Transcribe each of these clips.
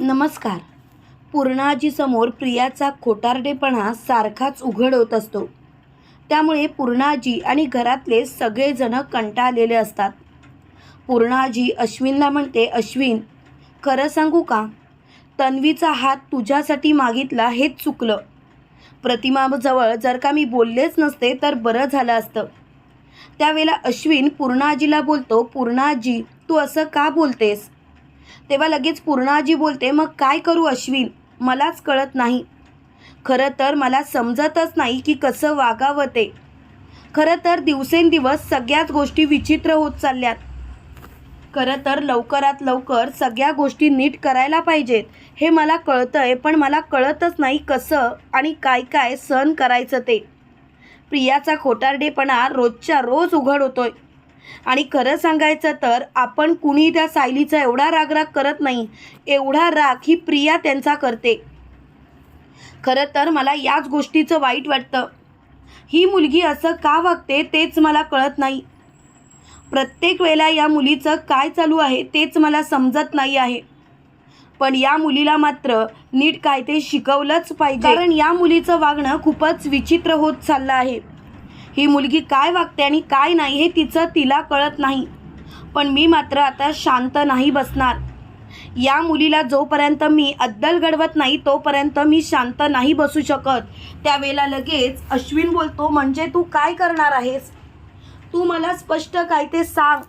नमस्कार. पूर्णाजीसमोर प्रियाचा खोटारडेपणा सारखाच उघड होत असतो. त्यामुळे पूर्णाजी आणि घरातले सगळेजण कंटाळलेले असतात. पूर्णाजी अश्विनला म्हणते अश्विन खरं सांगू का? तन्वीचा हात तुझ्यासाठी मागितला हेच चुकलं. प्रतिमाजवळ जर का मी बोललेच नसते तर बरं झालं असतं. त्यावेळेला अश्विन पूर्णाजीला बोलतो पूर्णाजी तू असं का बोलतेस? तेव्हा लगेच पूर्णाजी बोलते मग काय करू अश्विन? मलाच कळत नाही. खरं तर मला समजतच नाही की कसं वागावं ते. खरं तर दिवसेंदिवस सगळ्याच गोष्टी विचित्र होत चालल्यात. खरं तर लवकरात लवकर सगळ्या गोष्टी नीट करायला पाहिजेत. हे मला कळतं आहे पण मला कळतच नाही कसं आणि काय काय सहन करायचं ते. प्रियाचा खोटारडेपणा रोजच्या रोज उघड होतोय. आणि खरं सांगायचं तर आपण कुणी त्या सायलीचा एवढा रागराग करत नाही. एवढा राग ही प्रिया त्यांचा करते. खरं तर मला याच गोष्टीचं वाईट वाटतं. ही मुलगी असं का वागते तेच मला कळत नाही. प्रत्येक वेळेला या मुलीचं काय चालू आहे तेच मला समजत नाही आहे. पण या मुलीला मात्र नीट काय ते शिकवलंच पाहिजे. कारण या मुलीचं वागणं खूपच विचित्र होत चाललं आहे. ही मुलगी काय वागते आणि काय नाही हे तिचं तिला कळत नाही. पण मी मात्र आता शांत नाही बसणार. या मुलीला जोपर्यंत मी अद्दल घडवत नाही तोपर्यंत मी शांत नाही बसू शकत. त्यावेळेला लगेच अश्विन बोलतो म्हणजे तू काय करणार आहेस? तू मला स्पष्ट काय ते सांग.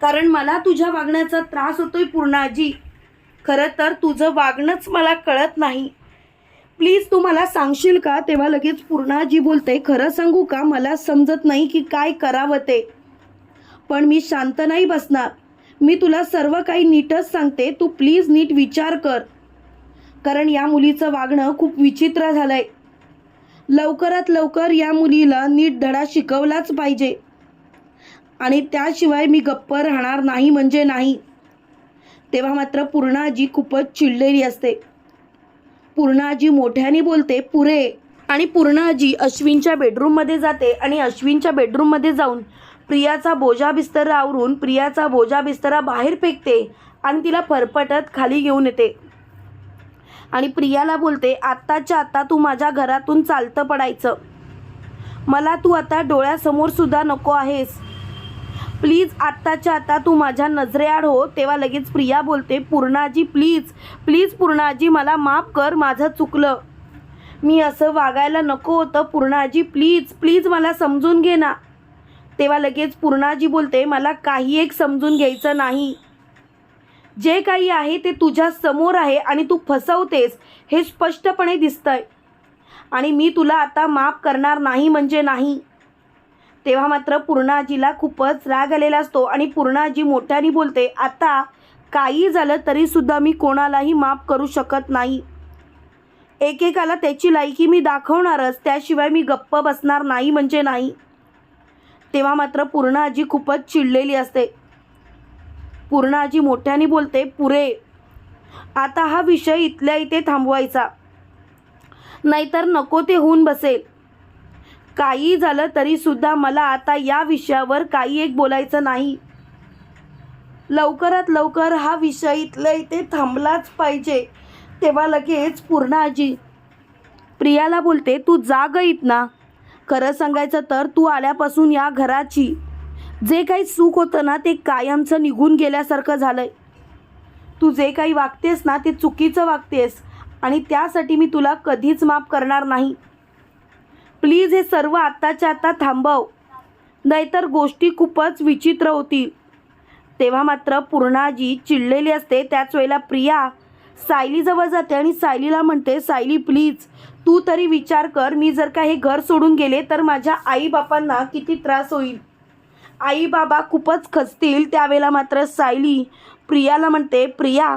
कारण मला तुझ्या वागण्याचा त्रास होतोय पूर्णाजी. खरं तर तुझं वागणंच मला कळत नाही. प्लीज तू मला सांगशील का? तेव्हा लगेच पूर्णाजी बोलते खरं सांगू का? मला समजत नाही की काय करावं ते. पण मी शांत नाही बसणार. मी तुला सर्व काही नीटच सांगते. तू प्लीज नीट विचार कर. कारण या मुलीचं वागणं खूप विचित्र झालंय. लवकरात लवकर या मुलीला नीट धडा शिकवलाच पाहिजे. आणि त्याशिवाय मी गप्प राहणार नाही म्हणजे नाही. तेव्हा मात्र पूर्णाजी खूपच चिडलेली असते. पूर्णाजी मोठ्याने बोलते पुरे. आणि पूर्णाजी अश्विनच्या बेडरूममध्ये जाते आणि अश्विनच्या बेडरूममध्ये जाऊन प्रियाचा बोजा बिस्तर आवरून प्रियाचा बोजा बिस्तरा बाहेर फेकते आणि तिला फरफटत खाली घेऊन येते. आणि प्रियाला बोलते आत्ताच्या आत्ता तू माझ्या घरातून चालतं पडायचं. मला तू आता डोळ्यासमोर सुद्धा नको आहेस. प्लीज आत्ताच्या आता तू माझ्या नजरेआड हो. तेव्हा लगेच प्रिया बोलते पूर्णाजी प्लीज प्लीज पूर्णाजी मला माफ कर माझं चुकलं. मी असं वागायला नको होतं. पूर्णाजी प्लीज प्लीज मला समजून घे ना. तेव्हा लगेच पूर्णाजी बोलते मला काही एक समजून घ्यायचं नाही. जे काही आहे ते तुझ्या समोर आहे आणि तू फसवतेस हे स्पष्टपणे दिसतंय. आणि मी तुला आता माफ करणार नाही म्हणजे नाही. तेव्हा मात्र पूर्णाजीला खूपच राग आलेला असतो आणि पूर्णाजी मोठ्याने बोलते आता काही झालं तरीसुद्धा मी कोणालाही माफ करू शकत नाही. एकेकाला त्याची लायकी मी दाखवणारच त्याशिवाय मी गप्प बसणार नाही म्हणजे नाही. तेव्हा मात्र पूर्णाजी खूपच चिडलेली असते. पूर्णाजी मोठ्याने बोलते पुरे आता हा विषय इथल्या इथे थांबवायचा. नाहीतर नको ते होऊन बसेल. काही झालं तरीसुद्धा मला आता या विषयावर काही एक बोलायचं नाही. लवकरात लवकर हा विषय इथल्या इथे थांबलाच पाहिजे. तेव्हा लगेच पूर्ण आजी प्रियाला बोलते तू जाग गईत ना खरं सांगायचं तर तू आल्यापासून या घराची. जे काही सुख होतं ना ते कायमचं निघून गेल्यासारखं झालंय. तू जे काही वागतेस ना ते चुकीचं वागतेस आणि त्यासाठी मी तुला कधीच माफ करणार नाही. प्लीज हे सर्व आत्ताच्या आत्ता थांबव. नाहीतर गोष्टी खूपच विचित्र होतील. तेव्हा मात्र पूर्णाजी चिडलेली असते. त्याच वेळेला प्रिया सायलीजवळ जाते आणि सायलीला म्हणते सायली प्लीज तू तरी विचार कर. मी जर का हे घर सोडून गेले तर माझ्या आईबापांना किती त्रास होईल. आई बाबा खूपच खचतील. त्यावेळेला मात्र सायली प्रियाला म्हणते प्रिया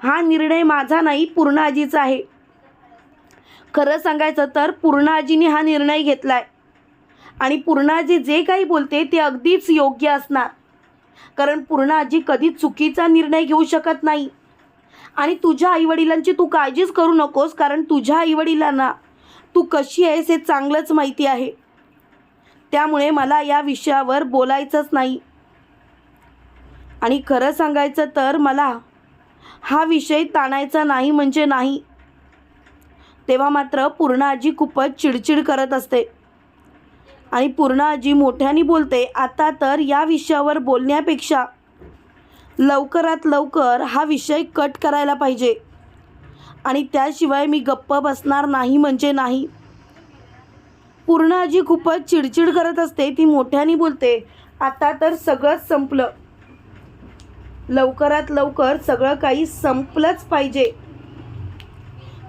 हा निर्णय माझा नाही पूर्णाजीचा आहे. खरं सांगायचं तर पूर्णाजीने हा निर्णय घेतलाय. आणि पूर्णाजी जे काही बोलते ते अगदीच योग्य असणार. कारण पूर्णाजी कधीच चुकीचा निर्णय घेऊ शकत नाही. आणि तुझ्या आईवडिलांची तू काळजीच करू नकोस कारण तुझ्या आईवडिलांना तू कशी आहेस हे चांगलंच माहिती आहे. त्यामुळे मला या विषयावर बोलायचंच नाही. आणि खरं सांगायचं तर मला हा विषय ताणायचा नाही म्हणजे नाही. तेव्हा मात्र पूर्ण आजी खूपच चिडचिड करत असते. आणि पूर्ण आजी मोठ्याने बोलते आता तर या विषयावर बोलण्यापेक्षा लवकरात लवकर हा विषय कट करायला पाहिजे. आणि त्याशिवाय मी गप्प बसणार नाही म्हणजे नाही. पूर्ण आजी खूपच चिडचिड करत असते ती मोठ्याने बोलते आता तर सगळंच संपलं. लवकरात लवकर सगळं काही संपलंच पाहिजे.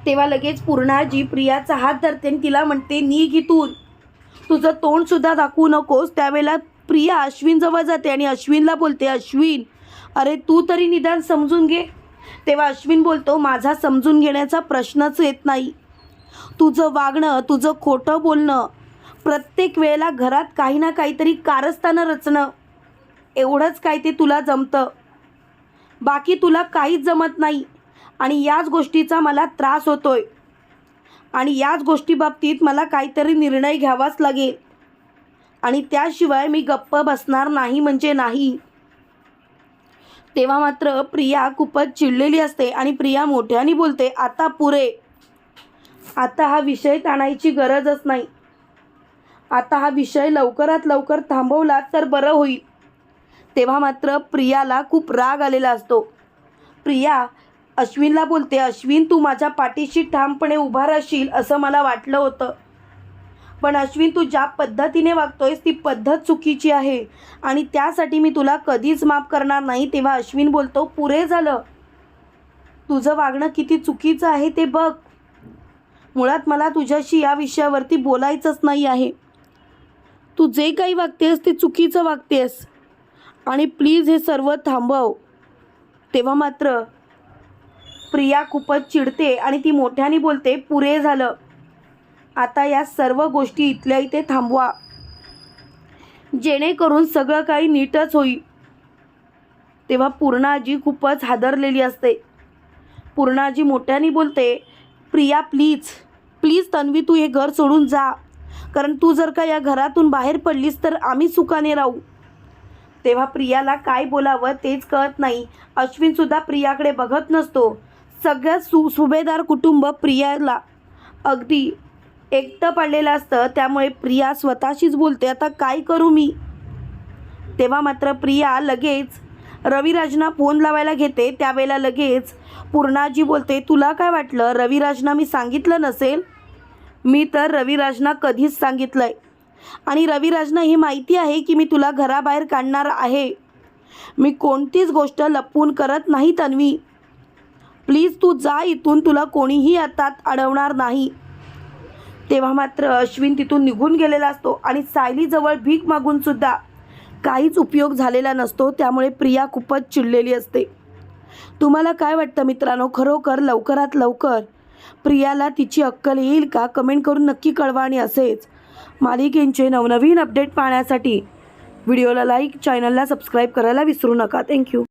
तेव्हा लगेच पूर्णाजी प्रियाचा हात धरते आणि तिला म्हणते निघ इथून. तुझं तोंडसुद्धा दाखवू नकोस. त्यावेळेला प्रिया अश्विनजवळ जाते आणि अश्विनला बोलते अश्विन अरे तू तरी निदान समजून घे. तेव्हा अश्विन बोलतो माझा समजून घेण्याचा प्रश्नच येत नाही. तुझं वागणं तुझं खोटं बोलणं प्रत्येक वेळेला घरात काही ना काहीतरी कारस्थानं रचणं एवढंच काय ते तुला जमतं. बाकी तुला काहीच जमत नाही. आणि याच गोष्टीचा मला त्रास होतोय. आणि याच गोष्टीबाबतीत मला काहीतरी निर्णय घ्यावाच लागेल. आणि त्याशिवाय मी गप्प बसणार नाही म्हणजे नाही. तेव्हा मात्र प्रिया खूपच चिडलेली असते आणि प्रिया मोठ्याने बोलते आता पुरे. आता हा विषय ताणायची गरजच नाही. आता हा विषय लवकरात लवकर थांबवला तर बरं होईल. तेव्हा मात्र प्रियाला खूप राग आलेला असतो. प्रिया अश्विनला बोलते अश्विन तू माझ्या पाठीशी ठामपणे उभा राहशील असं मला वाटलं होतं. पण अश्विन तू ज्या पद्धतीने वागतोयस ती पद्धत चुकीची आहे. आणि त्यासाठी मी तुला कधीच माफ करणार नाही. तेव्हा अश्विन बोलतो पुरे झालं. तुझं वागणं किती चुकीचं आहे ते बघ. मुळात मला तुझ्याशी या विषयावरती बोलायचंच नाही आहे. तू जे काही वागतेस ते चुकीचं वागतेस. आणि प्लीज हे सर्व थांबव. तेव्हा मात्र प्रिया खूपच चिडते आणि ती मोठ्याने बोलते पुरे झालं. आता या सर्व गोष्टी इथल्या इथे थांबवा. जेणेकरून सगळं काही नीटच होईल. तेव्हा पूर्णाजी खूपच हादरलेली असते. पूर्णाजी मोठ्याने बोलते प्रिया प्लीज प्लीज तन्वी तू हे घर सोडून जा. कारण तू जर का या घरातून बाहेर पडलीस तर आम्ही सुखाने राहू. तेव्हा प्रियाला काय बोलावं तेच कळत नाही. अश्विनसुद्धा प्रियाकडे बघत नसतो. सगळ्यात सु सुभेदार कुटुंब प्रियाला अगदी एकटं पडलेलं असतं. त्यामुळे प्रिया स्वतःशीच बोलते आता काय करू मी? तेव्हा मात्र प्रिया लगेच रविराजना फोन लावायला घेते. त्यावेळेला लगेच पूर्णाजी बोलते तुला काय वाटलं? रविराजना मी सांगितलं नसेल? मी तर रविराजना कधीच सांगितलं आहे आणि रविराजना ही माहिती आहे की मी तुला घराबाहेर काढणार आहे. मी कोणतीच गोष्ट लपवून करत नाही तन्वी. प्लीज तू जा इथून तुला कोणीही आता अडवणार नाही. तेव्हा मात्र अश्विन तिथून निघून गेलेला असतो आणि सायलीजवळ भीक मागून सुद्धा काहीच उपयोग झालेला नसतो त्यामुळे प्रिया खूपच चिडलेली असते. तुम्हाला काय वाटतं मित्रांनो? खरोखर लवकरात लवकर प्रियाला तिची अक्कल येईल का? कमेंट करून नक्की कळवा आणि असेच मालिकेंचे नवनवीन अपडेट पाहण्यासाठी व्हिडिओला लाईक चॅनलला सबस्क्राईब करायला विसरू नका. थँक्यू.